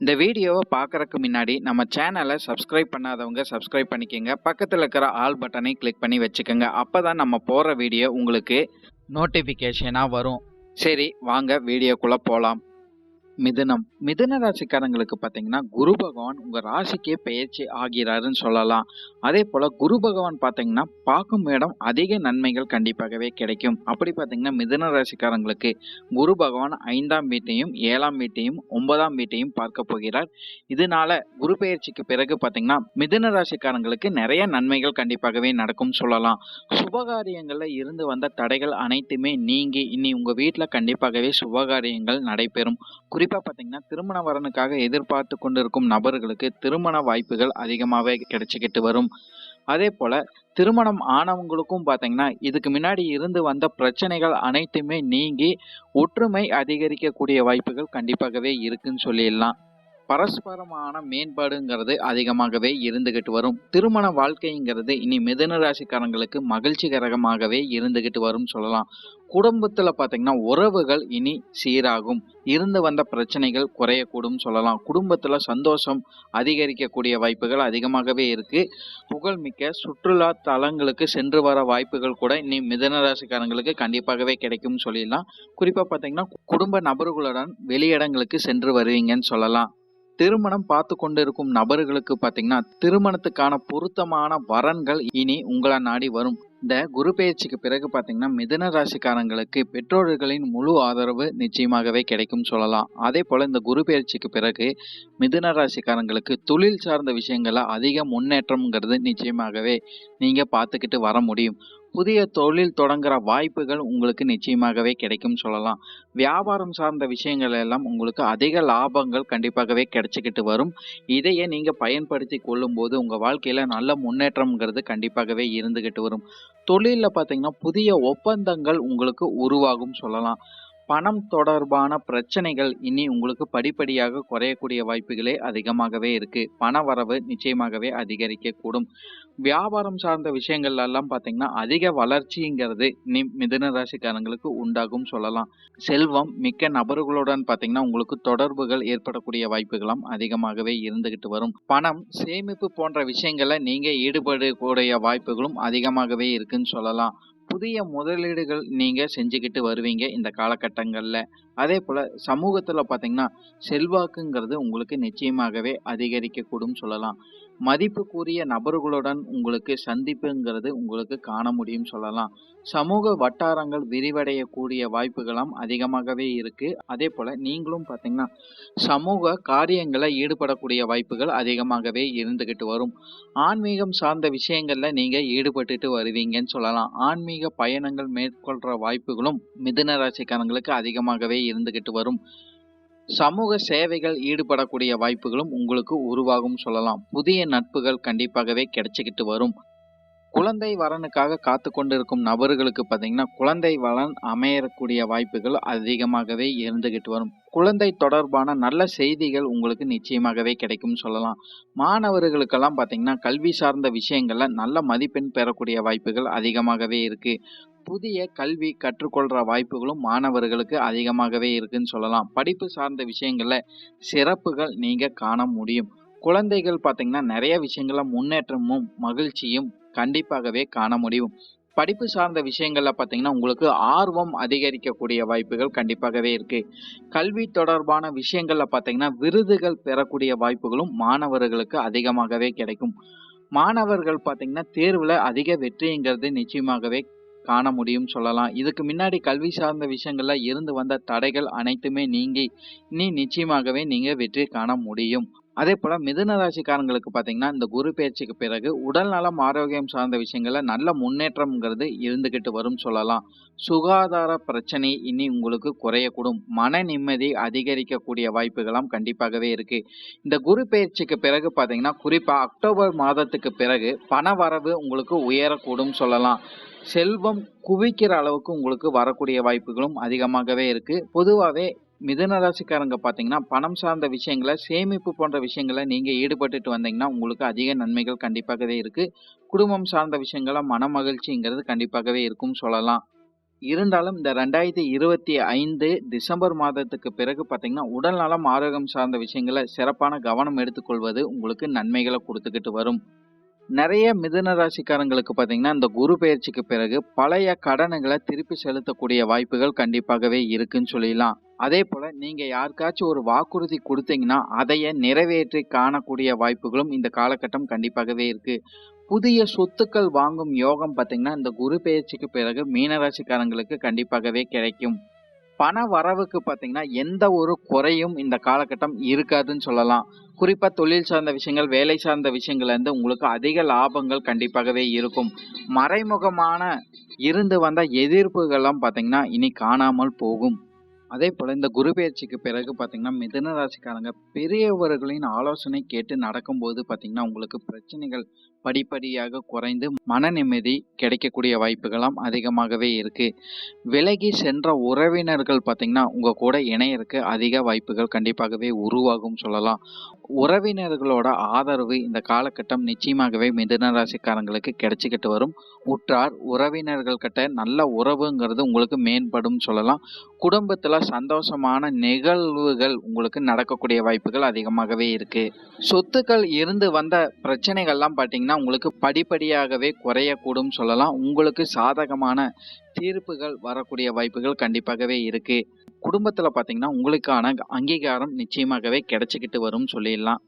இந்த வீடியோவை பார்க்கறதுக்கு முன்னாடி நம்ம சேனலை சப்ஸ்கிரைப் பண்ணாதவங்க சப்ஸ்கிரைப் பண்ணிக்கோங்க. பக்கத்தில் இருக்கிற ஆல் பட்டனை கிளிக் பண்ணி வச்சுக்கோங்க. அப்போ தான் நம்ம போகிற வீடியோ உங்களுக்கு நோட்டிஃபிகேஷனாக வரும். சரி வாங்க வீடியோக்குள்ளே போகலாம் மிதுனம். மிதுன ராசிக்காரங்களுக்கு பார்த்தீங்கன்னா குரு பகவான் உங்கள் ராசிக்கே பெயர்ச்சி ஆகிறாருன்னு சொல்லலாம். அதே போல் குரு பகவான் பார்த்தீங்கன்னா பார்க்கும் இடம் அதிக நன்மைகள் கண்டிப்பாகவே கிடைக்கும். அப்படி பார்த்தீங்கன்னா மிதுன ராசிக்காரங்களுக்கு குரு பகவான் ஐந்தாம் வீட்டையும் ஏழாம் வீட்டையும் ஒன்பதாம் வீட்டையும் பார்க்க போகிறார். இதனால குரு பெயர்ச்சிக்கு பிறகு பார்த்தீங்கன்னா மிதுன ராசிக்காரங்களுக்கு நிறைய நன்மைகள் கண்டிப்பாகவே நடக்கும் சொல்லலாம். சுபகாரியங்களில் இருந்து வந்த தடைகள் அனைத்துமே நீங்கி இனி உங்கள் வீட்டில் கண்டிப்பாகவே சுபகாரியங்கள் நடைபெறும். குறிப்பாக பார்த்தீங்கன்னா திருமண வரனுக்காக எதிர்பார்த்து கொண்டிருக்கும் நபர்களுக்கு திருமண வாய்ப்புகள் அதிகமாகவே கிடைச்சிக்கிட்டு வரும். அதே போல் திருமணம் ஆனவங்களுக்கும் பார்த்தீங்கன்னா இதுக்கு முன்னாடி இருந்து வந்த பிரச்சனைகள் அனைத்துமே நீங்கி ஒற்றுமை அதிகரிக்கக்கூடிய வாய்ப்புகள் கண்டிப்பாகவே இருக்குன்னு சொல்லிடலாம். பரஸ்பரமான மேம்பாடுங்கிறது அதிகமாகவே இருந்துகிட்டு வரும். திருமண வாழ்க்கைங்கிறது இனி மிதுன ராசிக்காரங்களுக்கு மகிழ்ச்சிகரமாகவே இருந்துகிட்டு வரும் சொல்லலாம். குடும்பத்தில் பாத்தீங்கன்னா உறவுகள் இனி சீராகும். இருந்து வந்த பிரச்சனைகள் குறையக்கூடும் சொல்லலாம். குடும்பத்தில் சந்தோஷம் அதிகரிக்கக்கூடிய வாய்ப்புகள் அதிகமாகவே இருக்கு. புகழ்மிக்க சுற்றுலா தலங்களுக்கு சென்று வர வாய்ப்புகள் கூட இனி மிதன ராசிக்காரங்களுக்கு கண்டிப்பாகவே கிடைக்கும் சொல்லிடலாம். குறிப்பாக பார்த்திங்கன்னா குடும்ப நபர்களுடன் வெளியிடங்களுக்கு சென்று வருவீங்கன்னு சொல்லலாம். திருமணம் பார்த்து கொண்டிருக்கும் நபர்களுக்கு பார்த்தீங்கன்னா திருமணத்துக்கான பொருத்தமான வரன்கள் இனி உங்களை நாடி வரும். இந்த குரு பயிற்சிக்கு பிறகு பார்த்தீங்கன்னா மிதுன ராசிக்காரங்களுக்கு பெற்றோர்களின் முழு ஆதரவு நிச்சயமாகவே கிடைக்கும் சொல்லலாம். அதே போல் இந்த குரு பயிற்சிக்கு பிறகு மிதுன ராசிக்காரங்களுக்கு தொழில் சார்ந்த விஷயங்களில் அதிக முன்னேற்றம்ங்கிறது நிச்சயமாகவே நீங்கள் பார்த்துக்கிட்டு வர முடியும். புதிய தொழில் தொடங்குற வாய்ப்புகள் உங்களுக்கு நிச்சயமாகவே கிடைக்கும் சொல்லலாம். வியாபாரம் சார்ந்த விஷயங்கள் எல்லாம் உங்களுக்கு அதிக லாபங்கள் கண்டிப்பாகவே கிடைச்சிக்கிட்டு வரும். இதையே நீங்கள் பயன்படுத்தி கொள்ளும்போது உங்கள் வாழ்க்கையில் நல்ல முன்னேற்றம்ங்கிறது கண்டிப்பாகவே இருந்துக்கிட்டு வரும். தொழிலில் பார்த்தீங்கன்னா புதிய ஒப்பந்தங்கள் உங்களுக்கு உருவாகும் சொல்லலாம். பணம் தொடர்பான பிரச்சனைகள் இனி உங்களுக்கு படிப்படியாக குறையக்கூடிய வாய்ப்புகளே அதிகமாகவே இருக்கு. பண வரவு நிச்சயமாகவே அதிகரிக்கக்கூடும். வியாபாரம் சார்ந்த விஷயங்கள் எல்லாம் பார்த்தீங்கன்னா அதிக வளர்ச்சிங்கிறது இனி மிதுன ராசிக்காரங்களுக்கு உண்டாகும் சொல்லலாம். செல்வம் மிக்க நபர்களுடன் பார்த்தீங்கன்னா உங்களுக்கு தொடர்புகள் ஏற்படக்கூடிய வாய்ப்புகளும் அதிகமாகவே இருந்துகிட்டு வரும். பணம் சேமிப்பு போன்ற விஷயங்களை நீங்க ஈடுபடக்கூடிய வாய்ப்புகளும் அதிகமாகவே இருக்குன்னு சொல்லலாம். புதிய முதலீடுகள் நீங்க செஞ்சுக்கிட்டு வருவீங்க இந்த காலகட்டங்கள்ல. அதே போல சமூகத்துல பாத்தீங்கன்னா செல்வாக்குங்கிறது உங்களுக்கு நிச்சயமாகவே அதிகரிக்கக்கூடும் சொல்லலாம். மதிப்புக்குரிய நபர்களுடன் உங்களுக்கு சந்திப்புங்கிறது உங்களுக்கு காண முடியும் சொல்லலாம். சமூக வட்டாரங்கள் விரிவடையக்கூடிய வாய்ப்புகளும் அதிகமாகவே இருக்கு. அதே போல நீங்களும் பார்த்தீங்கன்னா சமூக காரியங்களை ஈடுபடக்கூடிய வாய்ப்புகள் அதிகமாகவே இருந்துகிட்டு வரும். ஆன்மீகம் சார்ந்த விஷயங்கள்ல நீங்க ஈடுபட்டுட்டு வருவீங்கன்னு சொல்லலாம். ஆன்மீக பயணங்கள் மேற்கொள்ற வாய்ப்புகளும் மிதுன ராசிக்காரங்களுக்கு அதிகமாகவே இருந்துகிட்டு வரும். சமூக சேவைகள் ஈடுபடக்கூடிய வாய்ப்புகளும் உங்களுக்கு உருவாகும் சொல்லலாம். புதிய நட்புகள் கண்டிப்பாகவே கிடைச்சிக்கிட்டு வரும். குழந்தை வரனுக்காக காத்து கொண்டிருக்கும் நபர்களுக்கு பார்த்தீங்கன்னா குழந்தை வரன் அமையக்கூடிய வாய்ப்புகள் அதிகமாகவே இருந்துகிட்டு வரும். குழந்தை தொடர்பான நல்ல செய்திகள் உங்களுக்கு நிச்சயமாகவே கிடைக்கும் சொல்லலாம். மாணவர்களுக்கெல்லாம் பார்த்தீங்கன்னா கல்வி சார்ந்த விஷயங்களில் நல்ல மதிப்பெண் பெறக்கூடிய வாய்ப்புகள் அதிகமாகவே இருக்கு. புதிய கல்வி கற்றுக்கொள்கிற வாய்ப்புகளும் மாணவர்களுக்கு அதிகமாகவே இருக்குன்னு சொல்லலாம். படிப்பு சார்ந்த விஷயங்களில் சிறப்புகள் நீங்கள் காண முடியும். குழந்தைகள் பார்த்தீங்கன்னா நிறைய விஷயங்களில் முன்னேற்றமும் மகிழ்ச்சியும் கண்டிப்பாகவே காண முடியும். படிப்பு சார்ந்த விஷயங்கள்ல பார்த்தீங்கன்னா உங்களுக்கு ஆர்வம் அதிகரிக்கக்கூடிய வாய்ப்புகள் கண்டிப்பாகவே இருக்கு. கல்வி தொடர்பான விஷயங்கள்ல பார்த்தீங்கன்னா விருதுகள் பெறக்கூடிய வாய்ப்புகளும் மாணவர்களுக்கு அதிகமாகவே கிடைக்கும். மாணவர்கள் பார்த்தீங்கன்னா தேர்வுல அதிக வெற்றிங்கிறது நிச்சயமாகவே காண முடியும் சொல்லலாம். இதுக்கு முன்னாடி கல்வி சார்ந்த விஷயங்கள்ல இருந்து வந்த தடைகள் அனைத்துமே நீங்கி இனி நிச்சயமாகவே நீங்க வெற்றி காண முடியும். அதே போல மிதுன ராசிக்காரங்களுக்கு பார்த்தீங்கன்னா இந்த குரு பயிற்சிக்கு பிறகு உடல் நலம் ஆரோக்கியம் சார்ந்த விஷயங்கள்ல நல்ல முன்னேற்றம்ங்கிறது இருந்துகிட்டு வரும் சொல்லலாம். சுகாதார பிரச்சனை இனி உங்களுக்கு குறையக்கூடும். மன நிம்மதி அதிகரிக்கக்கூடிய வாய்ப்புகளாம் கண்டிப்பாகவே இருக்கு. இந்த குரு பயிற்சிக்கு பிறகு பார்த்தீங்கன்னா குறிப்பா அக்டோபர் மாதத்துக்கு பிறகு பண வரவு உங்களுக்கு உயரக்கூடும் சொல்லலாம். செல்வம் குவிக்கிற அளவுக்கு உங்களுக்கு வரக்கூடிய வாய்ப்புகளும் அதிகமாகவே இருக்கு. பொதுவாகவே மிதுன ராசிக்காரங்க பார்த்தீங்கன்னா பணம் சார்ந்த விஷயங்களை சேமிப்பு போன்ற விஷயங்களை நீங்கள் ஈடுபட்டுட்டு வந்தீங்கன்னா உங்களுக்கு அதிக நன்மைகள் கண்டிப்பாகவே இருக்குது குடும்பம் சார்ந்த விஷயங்களை மன மகிழ்ச்சிங்கிறது கண்டிப்பாகவே இருக்கும்னு சொல்லலாம். இருந்தாலும் இந்த ரெண்டாயிரத்தி இருபத்தி ஐந்து டிசம்பர் மாதத்துக்கு பிறகு பார்த்தீங்கன்னா உடல் நலம் ஆரோக்கியம் சார்ந்த விஷயங்களை சிறப்பான கவனம் எடுத்துக்கொள்வது உங்களுக்கு நன்மைகளை கொடுத்துக்கிட்டு வரும். நிறைய மிதுன ராசிக்காரங்களுக்கு பார்த்தீங்கன்னா இந்த குரு பயிற்சிக்கு பிறகு பழைய கடனங்களை திருப்பி செலுத்தக்கூடிய வாய்ப்புகள் கண்டிப்பாகவே இருக்குன்னு சொல்லிடலாம். அதே போல நீங்க யாருக்காச்சும் ஒரு வாக்குறுதி கொடுத்தீங்கன்னா அதைய நிறைவேற்றி காணக்கூடிய வாய்ப்புகளும் இந்த காலகட்டம் கண்டிப்பாகவே இருக்கு. புதிய சொத்துக்கள் வாங்கும் யோகம் பார்த்தீங்கன்னா இந்த குரு பயிற்சிக்கு பிறகு மீனராசிக்காரங்களுக்கு கண்டிப்பாகவே கிடைக்கும். பண வரவுக்கு பார்த்தீங்கன்னா எந்த ஒரு குறையும் இந்த காலகட்டம் இருக்காதுன்னு சொல்லலாம். குறிப்பாக தொழில் சார்ந்த விஷயங்கள் வேலை சார்ந்த விஷயங்கள்லேருந்து உங்களுக்கு அதிக லாபங்கள் கண்டிப்பாகவே இருக்கும். மறைமுகமான இருந்து வந்த எதிர்ப்புகள்லாம் பார்த்தீங்கன்னா இனி காணாமல் போகும். அதே போல் இந்த குரு பயிற்சிக்கு பிறகு பார்த்தீங்கன்னா மிதுன ராசிக்காரங்க பெரியவர்களின் ஆலோசனை கேட்டு நடக்கும்போது பார்த்தீங்கன்னா உங்களுக்கு பிரச்சனைகள் படிப்படியாக குறைந்து மன நிம்மதி கிடைக்கக்கூடிய வாய்ப்புகளாம் அதிகமாகவே இருக்கு. விலகி சென்ற உறவினர்கள் பார்த்தீங்கன்னா உங்க கூட இணையருக்கு அதிக வாய்ப்புகள் கண்டிப்பாகவே உருவாகும் சொல்லலாம். உறவினர்களோட ஆதரவு இந்த காலகட்டம் நிச்சயமாகவே மிதுன ராசிக்காரங்களுக்கு கிடைச்சிக்கிட்டு வரும். உற்றார் உறவினர்கள் கிட்ட நல்ல உறவுங்கிறது உங்களுக்கு மேம்படும் சொல்லலாம். குடும்பத்துல சந்தோஷமான நிகழ்வுகள் உங்களுக்கு நடக்கக்கூடிய வாய்ப்புகள் அதிகமாகவே இருக்கு. சொத்துக்கள் இருந்து வந்த பிரச்சனைகள்லாம் பார்த்தீங்கன்னா உங்களுக்கு படிப்படியாகவே குறையக்கூடும் சொல்லலாம். உங்களுக்கு சாதகமான தீர்ப்புகள் வரக்கூடிய வாய்ப்புகள் கண்டிப்பாகவே இருக்கு. குடும்பத்துல பார்த்தீங்கன்னா உங்களுக்கான அங்கீகாரம் நிச்சயமாகவே கிடைச்சிக்கிட்டு வரும் சொல்லிடலாம்.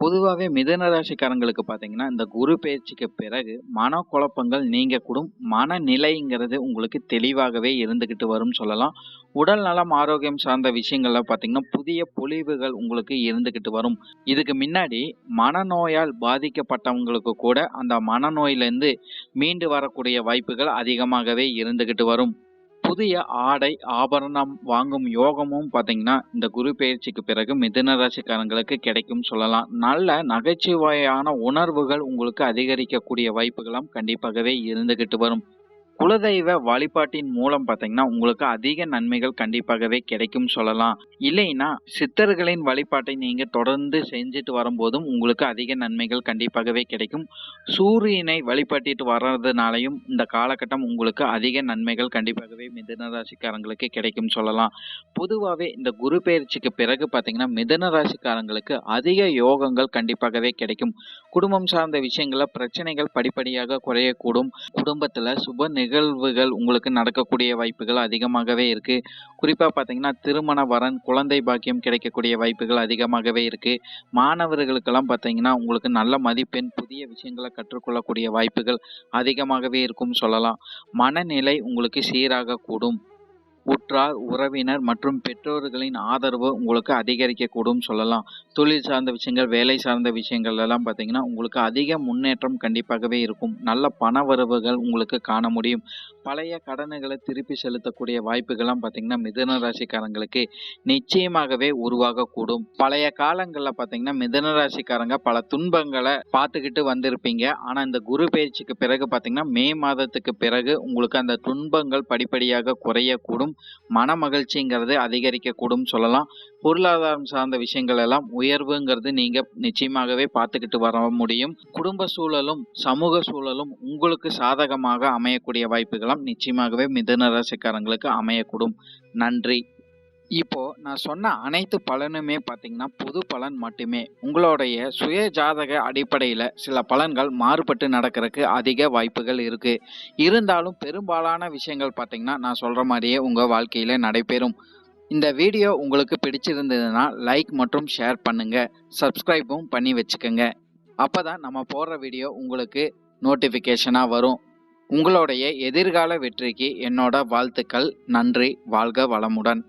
பொதுவாகவே மிதன ராசிக்காரங்களுக்கு பார்த்தீங்கன்னா இந்த குரு பயிற்சிக்கு பிறகு மனக்குழப்பங்கள் நீங்க கூடும் மனநிலைங்கிறது உங்களுக்கு தெளிவாகவே இருந்துக்கிட்டு வரும் சொல்லலாம். உடல் நலம் ஆரோக்கியம் சார்ந்த விஷயங்கள்ல பார்த்தீங்கன்னா புதிய பொலிவுகள் உங்களுக்கு இருந்துக்கிட்டு வரும். இதுக்கு முன்னாடி மனநோயால் பாதிக்கப்பட்டவங்களுக்கு கூட அந்த மனநோயிலிருந்து மீண்டு வரக்கூடிய வாய்ப்புகள் அதிகமாகவே இருந்துக்கிட்டு வரும். புதிய ஆடை ஆபரணம் வாங்கும் யோகமும் பார்த்தீங்கன்னா இந்த குரு பயிற்சிக்கு பிறகு மிதுன ராசிக்காரங்களுக்கு கிடைக்கும் சொல்லலாம். நல்ல நகைச்சுவையான உணர்வுகள் உங்களுக்கு அதிகரிக்கக்கூடிய வாய்ப்புகளும் கண்டிப்பாகவே இருந்துகிட்டு வரும். குலதெய்வ வழிபாட்டின் மூலம் பார்த்தீங்கன்னா உங்களுக்கு அதிக நன்மைகள் கண்டிப்பாகவே கிடைக்கும் சொல்லலாம். இல்லைன்னா சித்தர்களின் வழிபாட்டை நீங்க தொடர்ந்து செஞ்சுட்டு வரும்போதும் உங்களுக்கு அதிக நன்மைகள் கண்டிப்பாகவே கிடைக்கும். சூரியனை வழிபட்டிட்டு வர்றதுனாலையும் இந்த காலகட்டம் உங்களுக்கு அதிக நன்மைகள் கண்டிப்பாகவே மிதன ராசிக்காரங்களுக்கு கிடைக்கும் சொல்லலாம். பொதுவாகவே இந்த குரு பயிற்சிக்கு பிறகு பார்த்தீங்கன்னா மிதன ராசிக்காரங்களுக்கு அதிக யோகங்கள் கண்டிப்பாகவே கிடைக்கும். குடும்பம் சார்ந்த விஷயங்களில் பிரச்சனைகள் படிப்படியாக குறையக்கூடும். குடும்பத்தில் சுப நிகழ்வுகள் உங்களுக்கு நடக்கக்கூடிய வாய்ப்புகள் அதிகமாகவே இருக்குது குறிப்பாக பார்த்தீங்கன்னா திருமண வரன் குழந்தை பாக்கியம் கிடைக்கக்கூடிய வாய்ப்புகள் அதிகமாகவே இருக்குது மாணவர்களுக்கெல்லாம் பார்த்தீங்கன்னா உங்களுக்கு நல்ல மதிப்பெண் புதிய விஷயங்களை கற்றுக்கொள்ளக்கூடிய வாய்ப்புகள் அதிகமாகவே இருக்கும் சொல்லலாம். மனநிலை உங்களுக்கு சீராக கூடும். உற்றார் உறவினர் மற்றும் பெற்றோர்களின் ஆதரவு உங்களுக்கு அதிகரிக்கக்கூடும் சொல்லலாம். தொழில் சார்ந்த விஷயங்கள் வேலை சார்ந்த விஷயங்கள் எல்லாம் பார்த்தீங்கன்னா உங்களுக்கு அதிக முன்னேற்றம் கண்டிப்பாகவே இருக்கும். நல்ல பண வரவுகள் உங்களுக்கு காண முடியும். பழைய கடன்களை திருப்பி செலுத்தக்கூடிய வாய்ப்புகள்லாம் பார்த்தீங்கன்னா மிதுன ராசிக்காரங்களுக்கு நிச்சயமாகவே உருவாகக்கூடும். பழைய காலங்களில் பார்த்தீங்கன்னா மிதுன ராசிக்காரங்க பல துன்பங்களை பார்த்துக்கிட்டு வந்திருப்பீங்க. ஆனால் இந்த குரு பயிற்சிக்கு பிறகு பார்த்தீங்கன்னா மே மாதத்துக்கு பிறகு உங்களுக்கு அந்த துன்பங்கள் படிப்படியாக குறையக்கூடும். மன மகிழ்ச்சிங்கிறது அதிகரிக்கக்கூடும் சொல்லலாம். பொருளாதாரம் சார்ந்த விஷயங்கள் எல்லாம் உயர்வுங்கிறது நீங்க நிச்சயமாகவே பார்த்துக்கிட்டு வர முடியும். குடும்ப சூழலும் சமூக சூழலும் உங்களுக்கு சாதகமாக அமையக்கூடிய வாய்ப்புகளும் நிச்சயமாகவே மிதுன ராசிக்காரங்களுக்கு அமையக்கூடும். நன்றி. இப்போ நான் சொன்ன அனைத்து பலனுமே பார்த்தீங்கன்னா பொது பலன் மட்டுமே. உங்களுடைய சுய ஜாதக அடிப்படையில் சில பலன்கள் மாறுபட்டு நடக்கிறதுக்கு அதிக வாய்ப்புகள் இருக்கு. இருந்தாலும் பெரும்பாலான விஷயங்கள் பார்த்தீங்கன்னா நான் சொல்ற மாதிரியே உங்க வாழ்க்கையில நடைபெறும். இந்த வீடியோ உங்களுக்கு பிடிச்சிருந்ததுன்னா லைக் மற்றும் ஷேர் பண்ணுங்க. சப்ஸ்கிரைபும் பண்ணி வச்சுக்கோங்க. அப்பதான் நம்ம போடுற வீடியோ உங்களுக்கு நோட்டிஃபிகேஷனாக வரும். உங்களுடைய எதிர்கால வெற்றிக்கு என்னோட வாழ்த்துக்கள். நன்றி. வாழ்க வளமுடன்.